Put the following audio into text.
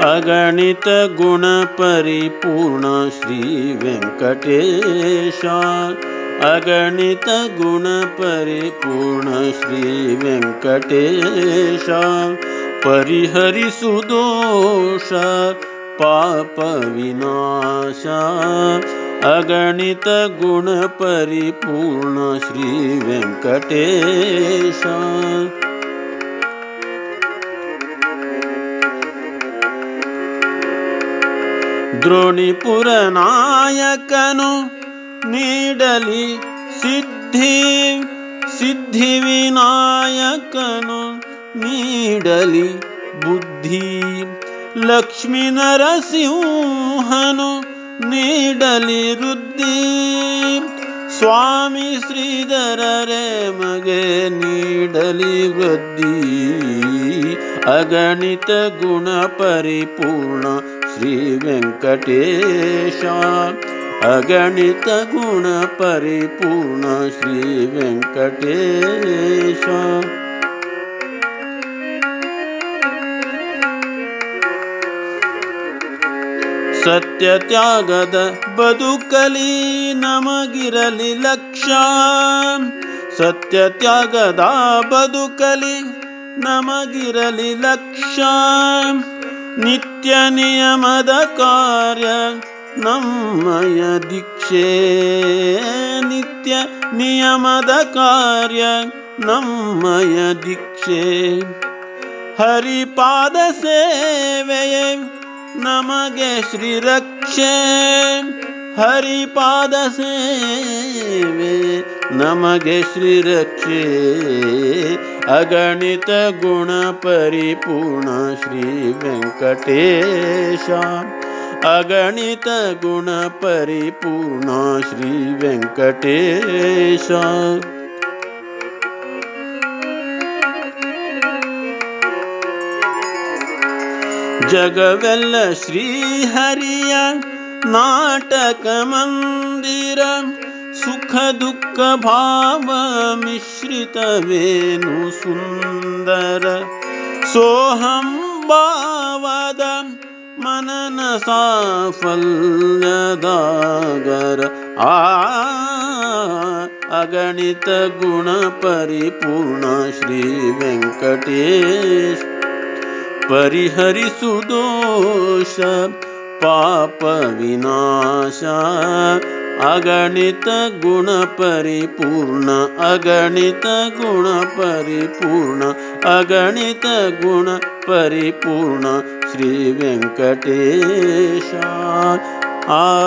अगणित गुणपरिपूर्णश्री वेङ्कटेश अगणितगुणपरिपूर्णश्री वेङ्कटेश परिहरिसुदोष पापविनाश। अगणितगुणपरिपूर्णश्री वेङ्कटेश ದ್ರೋಣಿಪುರ ನಾಯಕನು ನೀಡಲಿ ಸಿದ್ಧಿ ಸಿದ್ಧಿ ವಿನಾಯಕನು ನೀಡಲಿ ಬುದ್ಧಿ. ಲಕ್ಷ್ಮೀ ನರಸಿಂಹನು ನೀಡಲಿ ವೃದ್ಧಿ. ಸ್ವಾಮಿ ಶ್ರೀಧರರೇ ಮಗೆ ನೀಡಲಿ ವೃದ್ಧಿ. ಅಗಣಿತ ಗುಣ ಪರಿಪೂರ್ಣ ಶ್ರೀ ವೆಂಕಟೇಶ. ಅಗಣಿತ ಗುಣ ಪರಿಪೂರ್ಣ ಶ್ರೀ ವೆಂಕಟೇಶ. ಸತ್ಯ ತ್ಯಾಗದ ಬದುಕಲಿ ನಮಗಿರಲಿ ಲಕ್ಷ. ಸತ್ಯ ತ್ಯಾಗದ ಬದುಕಲಿ ನಮಗಿರಲಿ ಲಕ್ಷ್ಯ ನಿತ್ಯ ನಿಯಮದ ಕಾರ್ಯ ನಮ್ಮಯ ದೀಕ್ಷೆ. ನಿತ್ಯ ನಿಯಮದ ಕಾರ್ಯ ನಮ್ಮಯ ದೀಕ್ಷೆ. ಹರಿಪಾದ ಸೇವೆಯೇ ನಮಗೆ ಶ್ರೀರಕ್ಷೆ. ಹರಿಪಾದ ಸೇವೆ ನಮಗೆ ಶ್ರೀರಕ್ಷೆ. अगणित गुण परिपूर्ण श्री वेङ्कटेशा अगणित गुण अगणितगुणपरिपूर्णा श्रीवेङ्कटेश अगणितगुणपरिपूर्णा श्रीवेङ्कटेश जगवल्लश्रीहरि नाटकमन्दिरम् सुखदुःखभावमिश्रितवेणुसुन्दर दुःख भावमिश्रितमेणु सुन्दर सोऽहं वादं मननसा फलदगर आगणितगुणपरिपूर्ण श्रीवेङ्कटेश परिहरिसुदोष पापविनाश ಅಗಣಿತ ಗುಣ ಪರಿಪೂರ್ಣ ಅಗಣಿತ ಗುಣ ಪರಿಪೂರ್ಣ ಅಗಣಿತ ಗುಣ ಪರಿಪೂರ್ಣ ಶ್ರೀ ವೆಂಕಟೇಶ. ಆ